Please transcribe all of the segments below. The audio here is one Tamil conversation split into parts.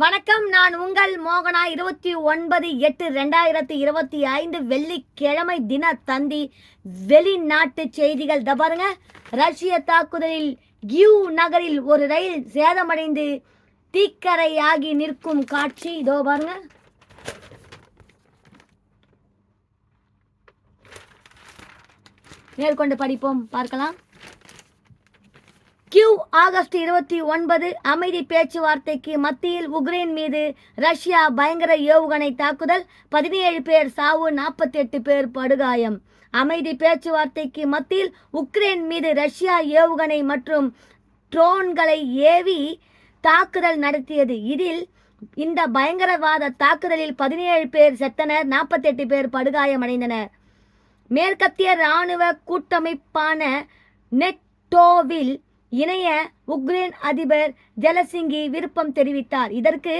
வணக்கம் நான் உங்கள் மோகனா. இருபத்தி ஒன்பது எட்டு ரெண்டாயிரத்தி இருபத்தி ஐந்து வெள்ளிக்கிழமை தின தந்தி. வெளிநாட்டு செய்திகள் இத பாருங்க. ரஷ்ய தாக்குதலில் கியூ நகரில் ஒரு ரயில் சேதமடைந்து தீக்கரையாகி நிற்கும் காட்சி இதோ பாருங்க. மேற்கொண்டு படிப்போம் பார்க்கலாம். கியூ ஆகஸ்ட் இருபத்தி ஒன்பது அமைதி பேச்சுவார்த்தைக்கு மத்தியில் உக்ரைன் மீது ரஷ்யா பயங்கர ஏவுகணை தாக்குதல். பதினேழு பேர் சாவு நாற்பத்தி எட்டு பேர் படுகாயம். அமைதி பேச்சுவார்த்தைக்கு மத்தியில் உக்ரைன் மீது ரஷ்யா ஏவுகணை மற்றும் ட்ரோன்களை ஏவி தாக்குதல் நடத்தியது. இதில் இந்த பயங்கரவாத தாக்குதலில் பதினேழு பேர் செத்தனர் நாற்பத்தெட்டு பேர் படுகாயமடைந்தனர் மேற்கத்திய இராணுவ கூட்டமைப்பான நெட்டோவில் இணைய உக்ரைன் அதிபர் ஜலசிங்கி விருப்பம் தெரிவித்தார். இதற்கு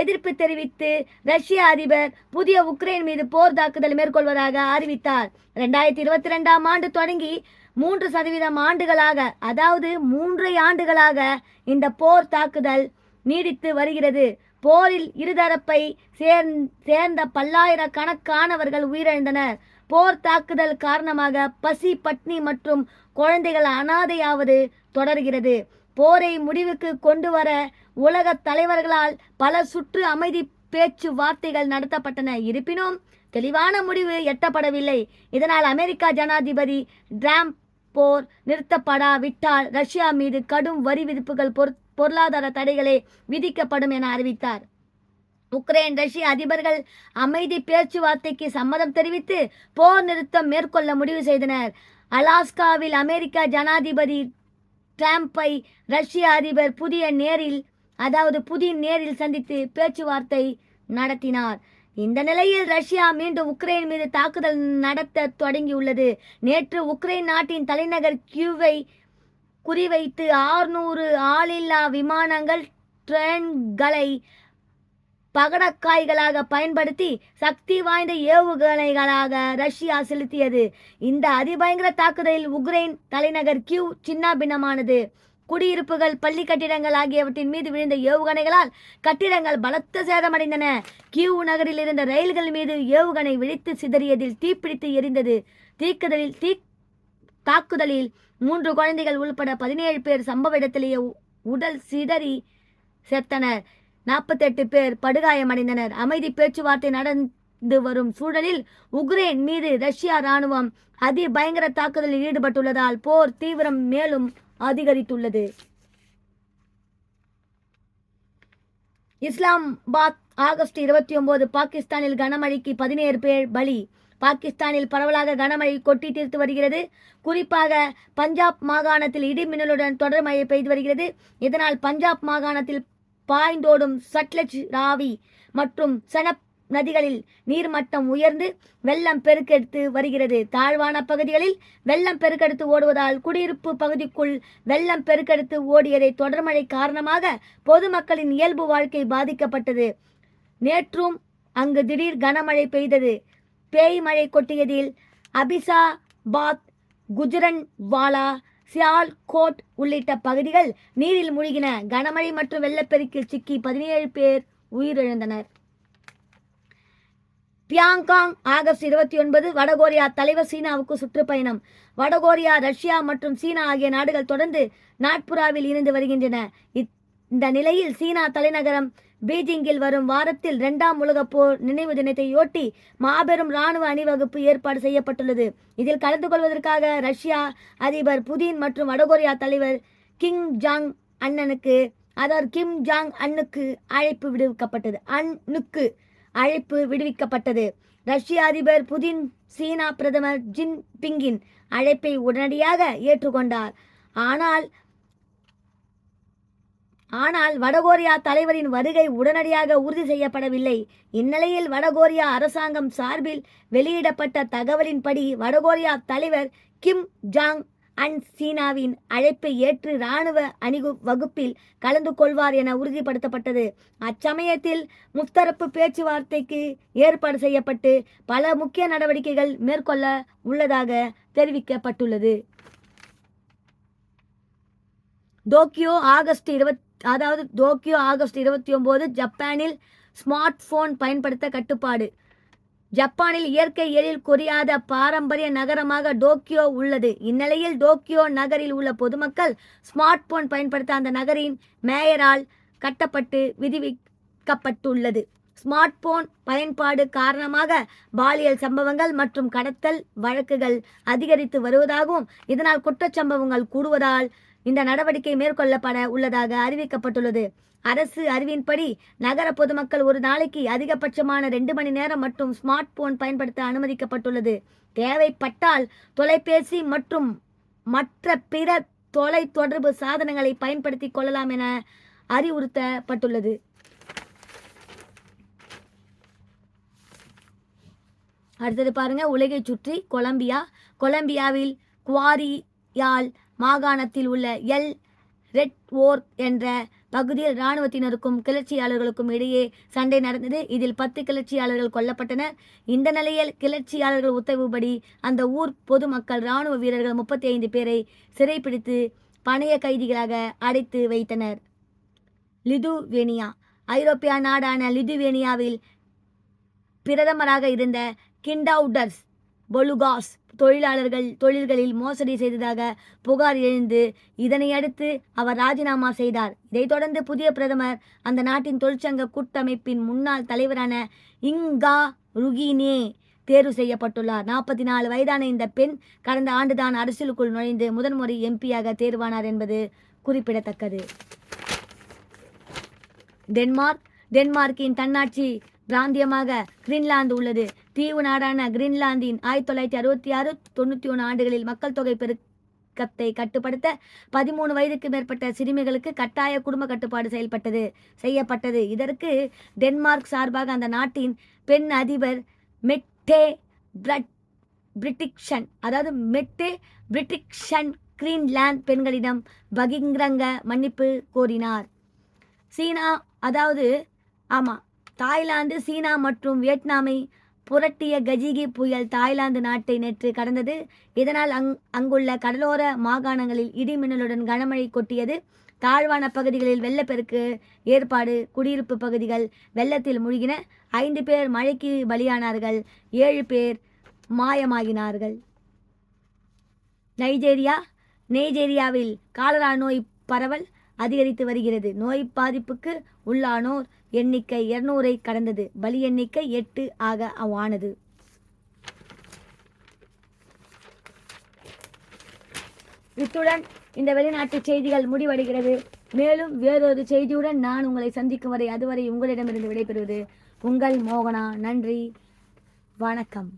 எதிர்ப்பு தெரிவித்து ரஷ்ய அதிபர் புதிய உக்ரைன் மீது போர் தாக்குதல் மேற்கொள்வதாக அறிவித்தார். ரெண்டாயிரத்தி இருபத்தி ரெண்டாம் ஆண்டு தொடங்கி மூன்று சதவீதம் ஆண்டுகளாக அதாவது மூன்றை ஆண்டுகளாக இந்த போர் தாக்குதல் நீடித்து வருகிறது. போரில் இருதரப்பை சேர்ந்த பல்லாயிரக்கணக்கானவர்கள் உயிரிழந்தனர். போர் தாக்குதல் காரணமாக பசி பட்னி மற்றும் குழந்தைகள் அனாதையாவது தொடர்கிறது. போரை முடிவுக்கு கொண்டு வர உலக தலைவர்களால் பல சுற்று அமைதி பேச்சு வார்த்தைகள் நடத்தப்பட்டன. இருப்பினும் தெளிவான முடிவு எட்டப்படவில்லை. இதனால் அமெரிக்கா ஜனாதிபதி டிராம்ப் போர் நிறுத்தப்படாவிட்டால் ரஷ்யா மீது கடும் வரி விதிப்புகள் பொருளாதார தடைகளை விதிக்கப்படும் என அறிவித்தார். உக்ரைன் ரஷ்ய அதிபர்கள் அமைதி பேச்சுவார்த்தைக்கு சம்மதம் தெரிவித்து போர் நிறுத்தம் மேற்கொள்ள முடிவு செய்தனர். அலாஸ்காவில் அமெரிக்கா ஜனாதிபதி டிரம்பை ரஷ்ய அதிபர் புதிய நேரில் அதாவது புதின் நேரில் சந்தித்து பேச்சுவார்த்தை நடத்தினார். இந்த நிலையில் ரஷ்யா மீண்டும் உக்ரைன் மீது தாக்குதல் நடத்த தொடங்கியுள்ளது. நேற்று உக்ரைன் நாட்டின் தலைநகர் கியூவை குறிவைத்து ஆறுநூறு ஆளில்லா விமானங்கள் ட்ரெயின்களை பகடக்காய்களாக பயன்படுத்தி சக்தி வாய்ந்த ஏவுகணைகளாக ரஷ்யா செலுத்தியது. இந்த அதிபயங்கர தாக்குதலில் உக்ரைன் தலைநகர் கியூ சின்னாபின்னமானது. குடியிருப்புகள் பள்ளி கட்டிடங்கள் ஆகியவற்றின் மீது விழுந்த ஏவுகணைகளால் கட்டிடங்கள் பலத்த சேதமடைந்தன. கியூ நகரில் இருந்த ரயில்கள் மீது ஏவுகணை வெடித்து சிதறியதில் தீப்பிடித்து எரிந்தது. தீக்குதலில் தீ தாக்குதலில் மூன்று குழந்தைகள் உள்பட பதினேழு பேர் சம்பவ இடத்திலேயே உடல் சிதறி செத்தனர். நாற்பத்தெட்டு பேர் படுகாயமடைந்தனர். அமைதி பேச்சுவார்த்தை நடந்து வரும் சூழலில் உக்ரைன் மீது ரஷ்யா ராணுவம் அதி பயங்கர தாக்குதலில் ஈடுபட்டுள்ளதால் போர் தீவிரம் மேலும் அதிகரித்துள்ளது. இஸ்லாமாபாத் ஆகஸ்ட் இருபத்தி ஒன்பது பாகிஸ்தானில் கனமழைக்கு பதினேழு பேர் பலி. பாகிஸ்தானில் பரவலாக கனமழை கொட்டி தீர்த்து வருகிறது. குறிப்பாக பஞ்சாப் மாகாணத்தில் இடி மின்னலுடன் தொடர் மழை பெய்து வருகிறது. இதனால் பஞ்சாப் மாகாணத்தில் பாய்ந்தோடும் சட்லஜ் ராவி மற்றும் சனப் நதிகளில் நீர்மட்டம் உயர்ந்து வெள்ளம் பெருக்கெடுத்து வருகிறது. தாழ்வான பகுதிகளில் வெள்ளம் பெருக்கெடுத்து ஓடுவதால் குடியிருப்பு பகுதிக்குள் வெள்ளம் பெருக்கெடுத்து ஓடியதை தொடர்மழை காரணமாக பொதுமக்களின் இயல்பு வாழ்க்கை பாதிக்கப்பட்டது. நேற்றும் அங்கு திடீர் கனமழை பெய்தது. பேய் மழை கொட்டியதில் அபிசாபாத் குஜரன்வாலா சியால்கோட் உள்ளிட்ட பகுதிகள் நீரில் மூழ்கின. கனமழை மற்றும் வெள்ளப்பெருக்கில் சிக்கி பதினேழு பேர் உயிரிழந்தனர். பியாங்காங் ஆகஸ்ட் இருபத்தி ஒன்பது வடகொரியா தலைவர் சீனாவுக்கு சுற்றுப்பயணம். வடகொரியா ரஷ்யா மற்றும் சீனா ஆகிய நாடுகள் தொடர்ந்து நாட்புறாவில் இருந்து வருகின்றன. இந்த நிலையில் சீனா தலைநகரம் பீஜிங்கில் வரும் வாரத்தில் இரண்டாம் உலகப் போர் நினைவு தினத்தையொட்டி மாபெரும் ராணுவ அணிவகுப்பு ஏற்பாடு செய்யப்பட்டுள்ளது. இதில் கலந்து கொள்வதற்காக ரஷ்யா அதிபர் புதின் மற்றும் வடகொரியா தலைவர் கிங் ஜாங் அண்ணனுக்கு அதாவது கிம் ஜாங் அண்ணுக்கு அழைப்பு விடுவிக்கப்பட்டது. அண்ணுக்கு அழைப்பு விடுவிக்கப்பட்டது. ரஷ்ய அதிபர் புதின் சீனா பிரதமர் ஜின் பிங்கின் அழைப்பை உடனடியாக ஏற்றுக்கொண்டார். ஆனால் ஆனால் வடகொரியா தலைவரின் வருகை உடனடியாக உறுதி செய்யப்படவில்லை. இந்நிலையில் வடகொரியா அரசாங்கம் சார்பில் வெளியிடப்பட்ட தகவலின்படி வடகொரியா தலைவர் கிம் ஜாங் அன் சீனாவின் அழைப்பை ஏற்று இராணுவ அணிகு வகுப்பில் கலந்து கொள்வார் என உறுதிப்படுத்தப்பட்டது. அச்சமயத்தில் முத்தரப்பு பேச்சுவார்த்தைக்கு ஏற்பாடு செய்யப்பட்டு பல முக்கிய நடவடிக்கைகள் மேற்கொள்ள உள்ளதாக தெரிவிக்கப்பட்டுள்ளது. டோக்கியோ ஆகஸ்ட் இருபத்தி அதாவது டோக்கியோ ஆகஸ்ட் இருபத்தி ஒம்போது ஜப்பானில் ஸ்மார்ட் ஃபோன் பயன்படுத்த கட்டுப்பாடு. ஜப்பானில் இயற்கை எழில் குறையாத பாரம்பரிய நகரமாக டோக்கியோ உள்ளது. இந்நிலையில் டோக்கியோ நகரில் உள்ள பொதுமக்கள் ஸ்மார்ட் போன் பயன்படுத்த அந்த நகரின் மேயரால் கட்டப்பட்டு விதிவிக்கப்பட்டுள்ளது. ஸ்மார்ட் போன் பயன்பாடு காரணமாக பாலியல் சம்பவங்கள் மற்றும் கடத்தல் வழக்குகள் அதிகரித்து வருவதாகவும் இதனால் குற்றச்சம்பவங்கள் கூடுவதால் இந்த நடவடிக்கை மேற்கொள்ளப்பட உள்ளதாக அறிவிக்கப்பட்டுள்ளது. அரசு அறிவின்படி நகர பொதுமக்கள் ஒரு நாளைக்கு அதிகபட்சமான ரெண்டு மணி நேரம் மற்றும் ஸ்மார்ட் போன் பயன்படுத்த அனுமதிக்கப்பட்டுள்ளது. தேவைப்பட்டால் தொலைபேசி மற்றும் மற்ற பிற தொலை தொடர்பு சாதனங்களை பயன்படுத்தி கொள்ளலாம் என அறிவுறுத்தப்பட்டுள்ளது. அடுத்தது பாருங்க உலகை சுற்றி கொலம்பியா. கொலம்பியாவில் குவாரியால் மாகாணத்தில் உள்ள எல். ரெட் என்ற பகுதியில் இராணுவத்தினருக்கும் கிளர்ச்சியாளர்களுக்கும் இடையே சண்டை நடந்தது. இதில் பத்து கிளர்ச்சியாளர்கள் கொல்லப்பட்டனர். இந்த நிலையில் கிளர்ச்சியாளர்கள் உத்தரவுப்படி அந்த ஊர் பொதுமக்கள் இராணுவ வீரர்கள் முப்பத்தி ஐந்து பேரை சிறைப்பிடித்து பணைய கைதிகளாக அடைத்து வைத்தனர். லிதுவேனியா ஐரோப்பிய நாடான லிதுவேனியாவில் பிரதமராக இருந்த கிண்டவுடர்ஸ் பொலுகாஸ் தொழிலாளர்கள் தொழில்களில் மோசடி செய்ததாக புகார் எழுந்து இதனையடுத்து அவர் ராஜினாமா செய்தார். இதைத் தொடர்ந்து புதிய பிரதமர் அந்த நாட்டின் தொழிற்சங்க கூட்டமைப்பின் முன்னாள் தலைவரான இங்கா ருகினே தேர்வு செய்யப்பட்டுள்ளார். நாற்பத்தி நாலு வயதான இந்த பெண் கடந்த ஆண்டுதான் அரசியலுக்குள் நுழைந்து முதன்முறை எம்பியாக தேர்வானார் என்பது குறிப்பிடத்தக்கது. டென்மார்க் டென்மார்க்கின் தன்னாட்சி பிராந்தியமாக கிரீன்லாந்து உள்ளது. தீவு நாடான கிரீன்லாந்தின் ஆயிரத்தி தொள்ளாயிரத்தி அறுபத்தி ஆறு தொண்ணூற்றி ஒன்று ஆண்டுகளில் மக்கள் தொகை பெருக்கத்தை கட்டுப்படுத்த பதிமூணு வயதுக்கு மேற்பட்ட சிறுமிகளுக்கு கட்டாய குடும்ப கட்டுப்பாடு செயல்பட்டது செய்யப்பட்டது. இதற்கு டென்மார்க் சார்பாக அந்த நாட்டின் பெண் அதிபர் மெட்டே பிரட் பிரிட்டிக்ஷன் அதாவது மெட்டே பிரிட்டிக்ஷன் கிரீன்லாந்து பெண்களிடம் பகிரங்க மன்னிப்பு கோரினார். சீனா அதாவது ஆமாம் தாய்லாந்து சீனா மற்றும் வியட்நாமை புரட்டிய கஜிகி புயல் தாய்லாந்து நாட்டை நேற்று கடந்தது. இதனால் அங் அங்குள்ள கடலோர மாகாணங்களில் இடிமின்னலுடன் கனமழை கொட்டியது. தாழ்வான பகுதிகளில் வெள்ளப்பெருக்கு ஏற்பாடு குடியிருப்பு பகுதிகள் வெள்ளத்தில் மூழ்கின. ஐந்து பேர் மழைக்கு பலியானார்கள் ஏழு பேர் மாயமாகினார்கள். நைஜீரியா நைஜீரியாவில் காலரா நோய் பரவல் அதிகரித்து வருகிறது. நோய் பாதிப்புக்கு உள்ளானோர் எண்ணிக்கை இருநூறை கடந்தது. பலி எண்ணிக்கை எட்டு ஆக ஆனது. இத்துடன் இந்த வெளிநாட்டு செய்திகள் முடிவடைகிறது. மேலும் வேறொரு செய்தியுடன் நான் உங்களை சந்திக்கும் வரை அதுவரை உங்களிடமிருந்து விடைபெறுவது உங்கள் மோகனா. நன்றி. வணக்கம்.